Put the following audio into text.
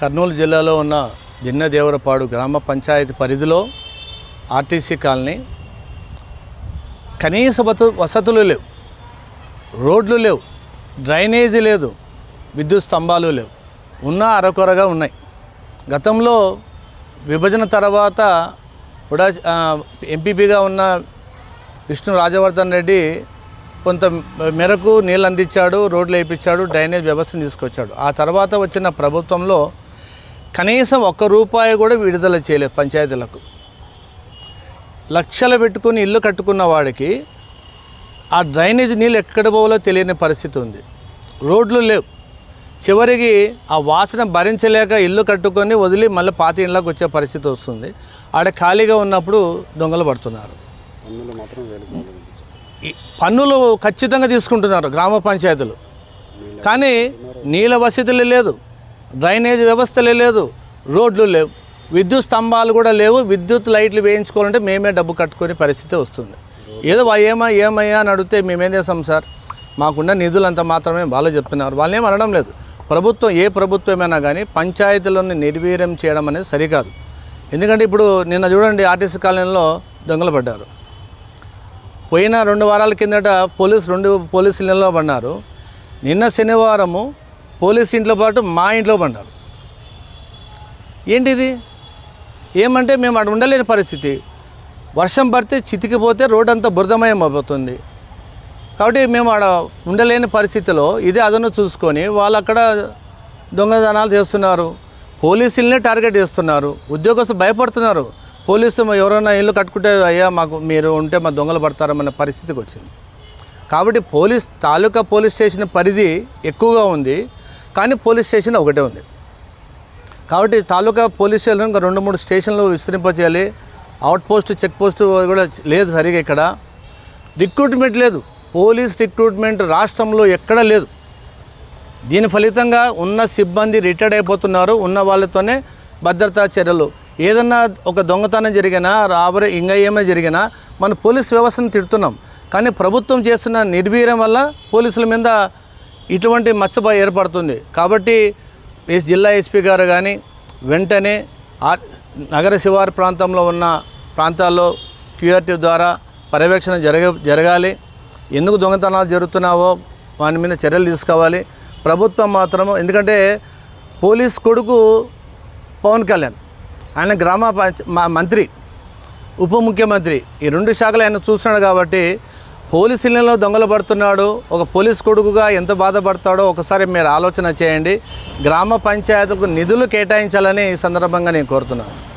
కర్నూలు జిల్లాలో ఉన్న దిన్నదేవరపాడు గ్రామ పంచాయతీ పరిధిలో ఆర్టీసీ కాలనీ. కనీస వత- వసతులు లేవు. రోడ్లు లేవు. డ్రైనేజీ లేదు. విద్యుత్ స్తంభాలు లేవు. ఉన్న అరకొరగా ఉన్నాయి. గతంలో విభజన తర్వాత కూడా ఎంపీపీగా ఉన్న విష్ణు రాజవర్ధన్ రెడ్డి కొంత మేరకు నీళ్ళు అందించాడు రోడ్లు వేయించాడు డ్రైనేజ్ వ్యవస్థను తీసుకొచ్చాడు. ఆ తర్వాత వచ్చిన ప్రభుత్వంలో కనీసం ఒక్క రూపాయి కూడా విడుదల చేయలేదు పంచాయతీలకు. లక్షలు పెట్టుకుని ఇల్లు కట్టుకున్న వాడికి ఆ డ్రైనేజ్ నీళ్ళు ఎక్కడ పోవాలో తెలియని పరిస్థితి ఉంది. రోడ్లు లేవు. చివరికి ఆ వాసన భరించలేక ఇల్లు కట్టుకొని వదిలి మళ్ళీ పాత ఇళ్ళకి వచ్చే పరిస్థితి వస్తుంది. ఆడ ఖాళీగా ఉన్నప్పుడు దొంగలు పడుతున్నారు. పన్నులు ఖచ్చితంగా తీసుకుంటున్నారు గ్రామ పంచాయతీలు. కానీ నీళ్ళ వసతులు లేదు. డ్రైనేజ్ వ్యవస్థలే లేదు రోడ్లు లేవు. విద్యుత్ స్తంభాలు కూడా లేవు. విద్యుత్ లైట్లు వేయించుకోవాలంటే మేమే డబ్బు కట్టుకునే పరిస్థితి వస్తుంది. ఏదో వా- ఏమా ఏమయ్యా అని అడిగితే మేమేం చేస్తాం సార్? మాకున్న నిధులు అంత మాత్రమే వాళ్ళు చెప్తున్నారు. వాళ్ళు ఏం అనడం లేదు. ప్రభుత్వం ఏ ప్రభుత్వమైనా కానీ పంచాయతీలను నిర్వీర్యం చేయడం అనేది సరికాదు. ఎందుకంటే ఇప్పుడు నిన్న చూడండి ఆర్టీసీ కాలనీలో దొంగలు పడ్డారు. పోయిన రెండు వారాల కిందట పోలీస్ రెండు పోలీసు నిలబడినారు. నిన్న శనివారము పోలీస్ ఇంట్లో పాటు మా ఇంట్లో పడ్డారు. ఏంటిది? ఏమంటే మేము అక్కడ ఉండలేని పరిస్థితి. వర్షం పడితే చితికిపోతే రోడ్ అంతా బురదమయం అయిపోతుంది కాబట్టి మేము ఆడ ఉండలేని పరిస్థితిలో ఇదే అదను చూసుకొని వాళ్ళు అక్కడ దొంగదనాలు చేస్తున్నారు. పోలీసులనే టార్గెట్ చేస్తున్నారు. ఉద్యోగస్తులు భయపడుతున్నారు. పోలీసు ఎవరైనా ఇల్లు కట్టుకుంటే అయ్యా మాకు మీరు ఉంటే మా దొంగలు పడతారన్న పరిస్థితికి వచ్చింది. కాబట్టి పోలీస్ తాలూకా పోలీస్ స్టేషన్ పరిధి ఎక్కువగా ఉంది. కానీ పోలీస్ స్టేషన్ ఒకటే ఉంది. కాబట్టి తాలూకా పోలీస్ స్టేషన్ ఇంకా రెండు మూడు స్టేషన్లు విస్తరింపచేయాలి. అవుట్ పోస్ట్ చెక్ పోస్ట్ కూడా లేదు సరిగా ఇక్కడ. రిక్రూట్మెంట్ లేదు. పోలీస్ రిక్రూట్మెంట్ రాష్ట్రంలో ఎక్కడా లేదు. దీని ఫలితంగా ఉన్న సిబ్బంది రిటైర్డ్ అయిపోతున్నారు. ఉన్న వాళ్ళతోనే భద్రతా చర్యలు. ఏదన్నా ఒక దొంగతనం జరిగినా రాబరీ ఇంకా ఏమైనా జరిగినా మన పోలీస్ వ్యవస్థను తిడుతున్నాం. కానీ ప్రభుత్వం చేస్తున్న నిర్వీర్యం వల్ల పోలీసుల మీద ఇటువంటి మచ్చబ ఏర్పడుతుంది. కాబట్టి ఎస్ జిల్లా ఎస్పీ గారు కానీ వెంటనే ఆ- నగర శివారు ప్రాంతంలో ఉన్న ప్రాంతాల్లో క్యూఆర్టీ ద్వారా పర్యవేక్షణ జరగ జరగాలి. ఎందుకు దొంగతనాలు జరుగుతున్నావో వాని మీద చర్యలు తీసుకోవాలి. ప్రభుత్వం మాత్రము ఎందుకంటే పోలీస్ కొడుకు పవన్ కళ్యాణ్ ఆయన గ్రామ మా- మంత్రి ఉప ముఖ్యమంత్రి ఈ రెండు శాఖలు ఆయన చూస్తున్నాడు కాబట్టి పోలీస్ దొంగలు పడుతున్నాడు. ఒక పోలీస్ కొడుకుగా ఎంత బాధపడతాడో ఒకసారి మీరు ఆలోచన చేయండి. గ్రామ పంచాయతీకు నిధులు కేటాయించాలని ఈ సందర్భంగా నేను కోరుతున్నాను.